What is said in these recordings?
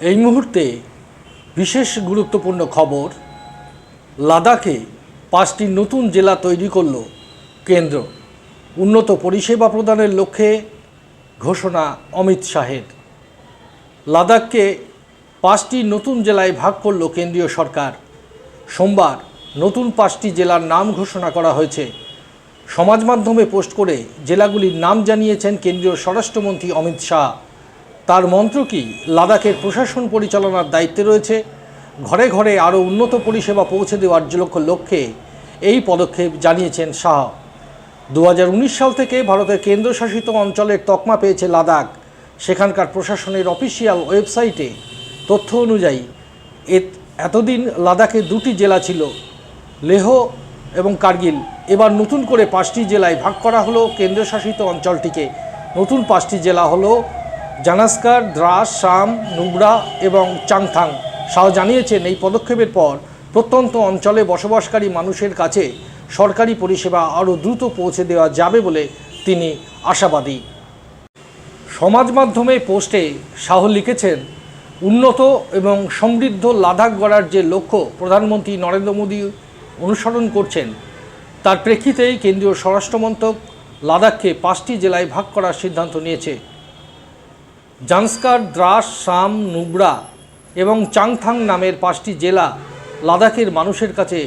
এই মুহূর্তে বিশেষ গুরুত্বপূর্ণ খবর, লাদাখে পাঁচটি নতুন জেলা তৈরি করল কেন্দ্র। উন্নত পরিষেবা প্রদানের লক্ষ্যে ঘোষণা অমিত শাহের। লাদাখকে পাঁচটি নতুন জেলায় ভাগ করল কেন্দ্রীয় সরকার। সোমবার নতুন পাঁচটি জেলার নাম ঘোষণা করা হয়েছে। সমাজ মাধ্যমে পোস্ট করে জেলাগুলির নাম জানিয়েছেন কেন্দ্রীয় স্বরাষ্ট্রমন্ত্রী অমিত শাহ। তার মন্ত্র কি? লাদাখের প্রশাসন পরিচালনার দায়িত্বে রয়েছে। ঘরে ঘরে আরও উন্নত পরিষেবা পৌঁছে দেওয়ার লক্ষ্য লক্ষ্যে এই পদক্ষেপ জানিয়েছেন শাহ। দু হাজার উনিশ সাল থেকে ভারতের কেন্দ্রশাসিত অঞ্চলের তকমা পেয়েছে লাদাখ। সেখানকার প্রশাসনের অফিসিয়াল ওয়েবসাইটে তথ্য অনুযায়ী এত- এতদিন লাদাখে দুটি জেলা ছিল, লেহ এবং কার্গিল। এবার নতুন করে পাঁচটি জেলায় ভাগ করা হলো। কেন্দ্রশাসিত অঞ্চলটিকে নতুন পাঁচটি জেলা হলো জানাস্কার, দ্রাস, শাম নুবরা এবং চাংথাং শাহ জানিয়েছেন এই পদক্ষেপের পর প্রত্যন্ত অঞ্চলে বসবাসকারী মানুষের কাছে সরকারি পরিষেবা আরও দ্রুত পৌঁছে দেওয়া যাবে বলে তিনি আশাবাদী। সমাজ মাধ্যমে পোস্টে শাহ লিখেছেন, উন্নত এবং সমৃদ্ধ লাদাখ গড়ার যে লক্ষ্য প্রধানমন্ত্রী নরেন্দ্র মোদী অনুসরণ করছেন, তার প্রেক্ষিতেই কেন্দ্রীয় স্বরাষ্ট্রমন্ত্রক লাদাখকে পাঁচটি জেলায় ভাগ করার সিদ্ধান্ত নিয়েছে। জাংস্কার দ্রাস সাম নুবরা এবং চাংথাং নামের পাঁচটি জেলা লাদাখের মানুষের কাছে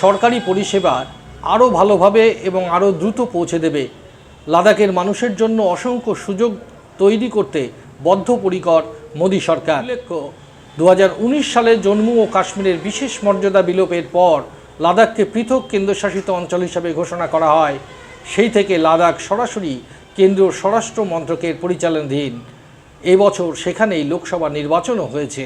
সরকারি পরিষেবা আরও ভালোভাবে এবং আরও দ্রুত পৌঁছে দেবে। লাদাখের মানুষের জন্য অসংখ্য সুযোগ তৈরি করতে বদ্ধপরিকর মোদী সরকার। উল্লেখ্য। দু হাজার উনিশ সালে জম্মু ও কাশ্মীরের বিশেষ মর্যাদা বিলোপের পর লাদাখকে পৃথক কেন্দ্রশাসিত অঞ্চল হিসাবে ঘোষণা করা হয়। সেই থেকে লাদাখ সরাসরি কেন্দ্রীয় স্বরাষ্ট্র মন্ত্রকের পরিচালনাধীন। এবছর সেখানেই লোকসভা নির্বাচনও হয়েছে।